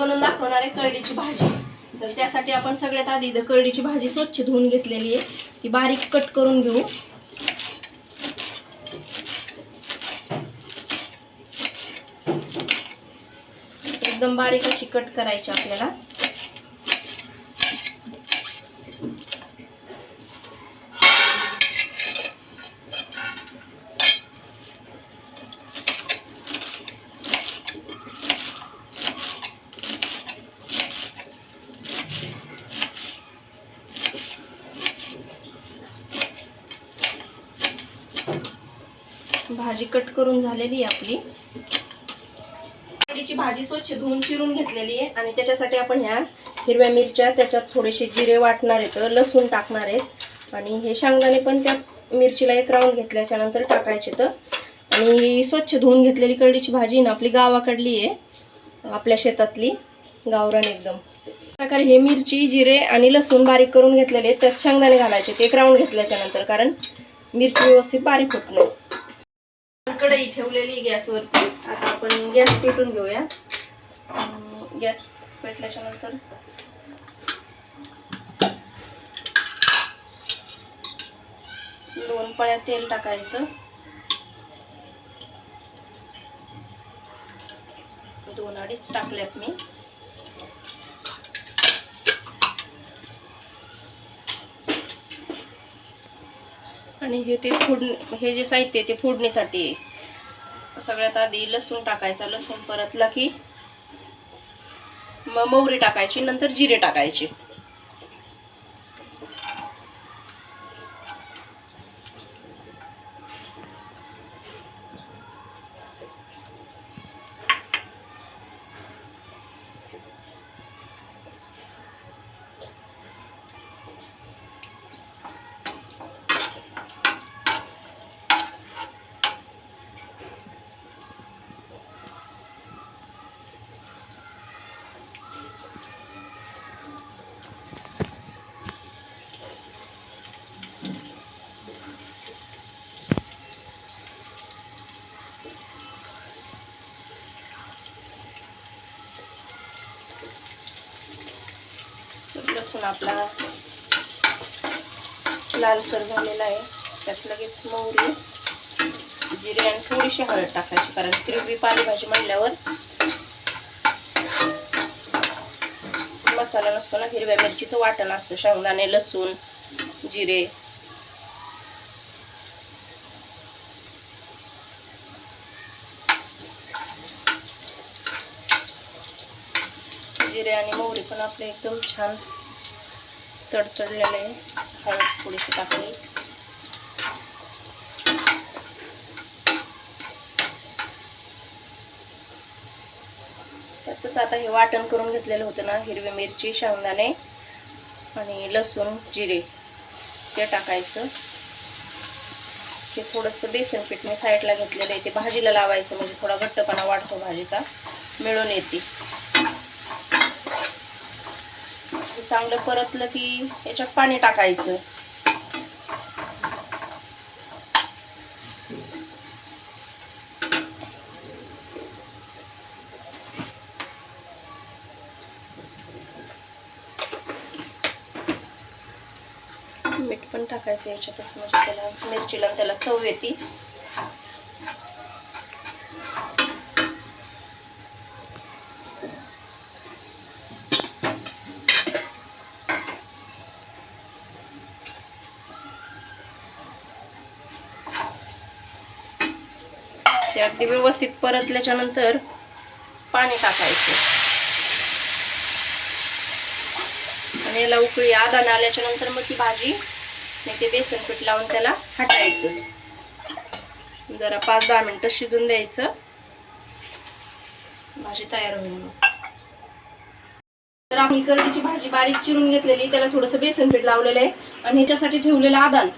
बनवून दाखवणार आहे करडीची भाजी. तर त्यासाठी आपण सगळ्यात आधी इथं करडीची भाजी स्वच्छ धुवून घेतलेली आहे. ती बारीक कट करून घेऊ. एकदम बारीक अशी कट करायची आपल्याला. भाजी कट करून झालेली आहे आपली. कढीची भाजी स्वच्छ धुवून चिरून घेतलेली आहे आणि त्याच्यासाठी आपण ह्या हिरव्या मिरच्या त्याच्यात थोडेसे जिरे वाटणार आहेत लसूण टाकणार आहेत. आणि हे शेंगदाणे पण त्या मिरचीला एक राऊंड घेतल्याच्या नंतर टाकायचे तर. आणि ही स्वच्छ धुवून घेतलेली करडीची भाजी ना आपली गावाकडली आहे आपल्या शेतातली गावरान एकदम. प्रकारे हे मिरची जिरे आणि लसूण बारीक करून घेतलेले आहेत. त्यात शेंगदाणे घालायचे ते एक राऊंड घेतल्याच्या नंतर कारण मिरची व्यवस्थित बारीक होत नाही. कढई ठेवलेली गॅसवरती. आता आपण गॅस पेटून घेऊया. गॅस पेटल्याच्या नंतर दोन पळ्या तेल टाकायचं. दोन अडीच टाकल्यात मी. आणि हे ते फोडणी हे जे साहित्य आहे ते फोडणीसाठी आहे. सगळ्यात आधी लसूण टाकायचा लसूण परतला की मग मोहरी टाकायची नंतर जिरे टाकायचे. लसूण आपला लालसर झालेला आहे. त्यात लगेच मोहरी जिरे आणि थोडीशी हळद टाकायची कारण हिरवी पालेभाजी म्हणल्यावर मसाला नसतो ना हिरव्या मिरचीचं वाटण असतं. शेंगदाणे लसूण जिरे. जिरे आणि मोहरी पण आपले एकदम छान तडतडलेले आहे. हळद थोडीशी टाकली. त्यातच आता हे वाटण करून घेतलेलं होतं ना हिरवी मिरची शेंगदाणे आणि लसूण जिरे ते टाकायचं. हे थोडंसं बेसन पीठ मी साईडला घेतलेलं आहे. ते भाजीला लावायचं म्हणजे थोडा घट्टपणा वाढतो भाजीचा. मिळून येते हे चांगलं परतलं की याच्यात पाणी टाकायचं. मीठ पण टाकायचं याच्यातच म्हणजे त्याला मिरचीला त्याला चव येते. ते अगदी व्यवस्थित परतल्याच्या नंतर पाणी टाकायचं. आणि याला उकळी आदान आल्याच्यानंतर मग ती भाजी ते बेसन पीठ लावून त्याला हटायचं. जरा पाच दहा मिनिटं शिजून द्यायचं. भाजी तयार होईल मग. तर आम्ही करडीची भाजी बारीक चिरून घेतलेली त्याला थोडंसं बेसन पीठ लावलेलं आहे. आणि ह्याच्यासाठी ठेवलेलं आदान.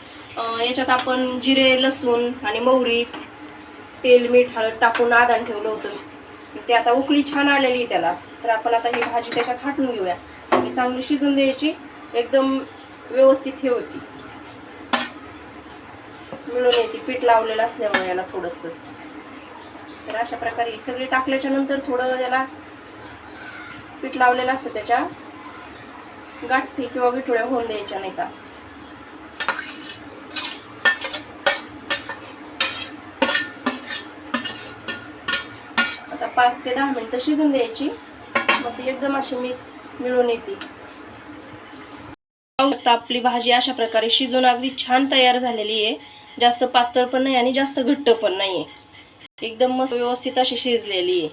याच्यात आपण जिरे लसूण आणि मोहरी तेल मीठ हळद टाकून आदान ठेवलं होतं. ते आता उकळी छान आलेली त्याला. तर आपण आता ही भाजी त्याच्यात हाटून घेऊया. ही चांगली शिजून द्यायची. एकदम व्यवस्थित हे होती. मिळून येते पीठ लावलेलं असल्यामुळे याला थोडंसं. तर अशा प्रकारे ही सगळी टाकल्याच्या नंतर थोडं याला पीठ लावलेलं असतं त्याच्या. गाठी किंवा विठोळ्या होऊन द्यायच्या नाही का आता पाच ते दहा मिनिटं शिजून द्यायची. मग ती एकदम अशी मिक्स मिळून येते. आपली भाजी अशा प्रकारे शिजून अगदी छान तयार झालेली आहे. जास्त पातळ पण नाही आणि जास्त घट्ट पण नाही आहे एकदम मस्त व्यवस्थित अशी शिजलेली आहे.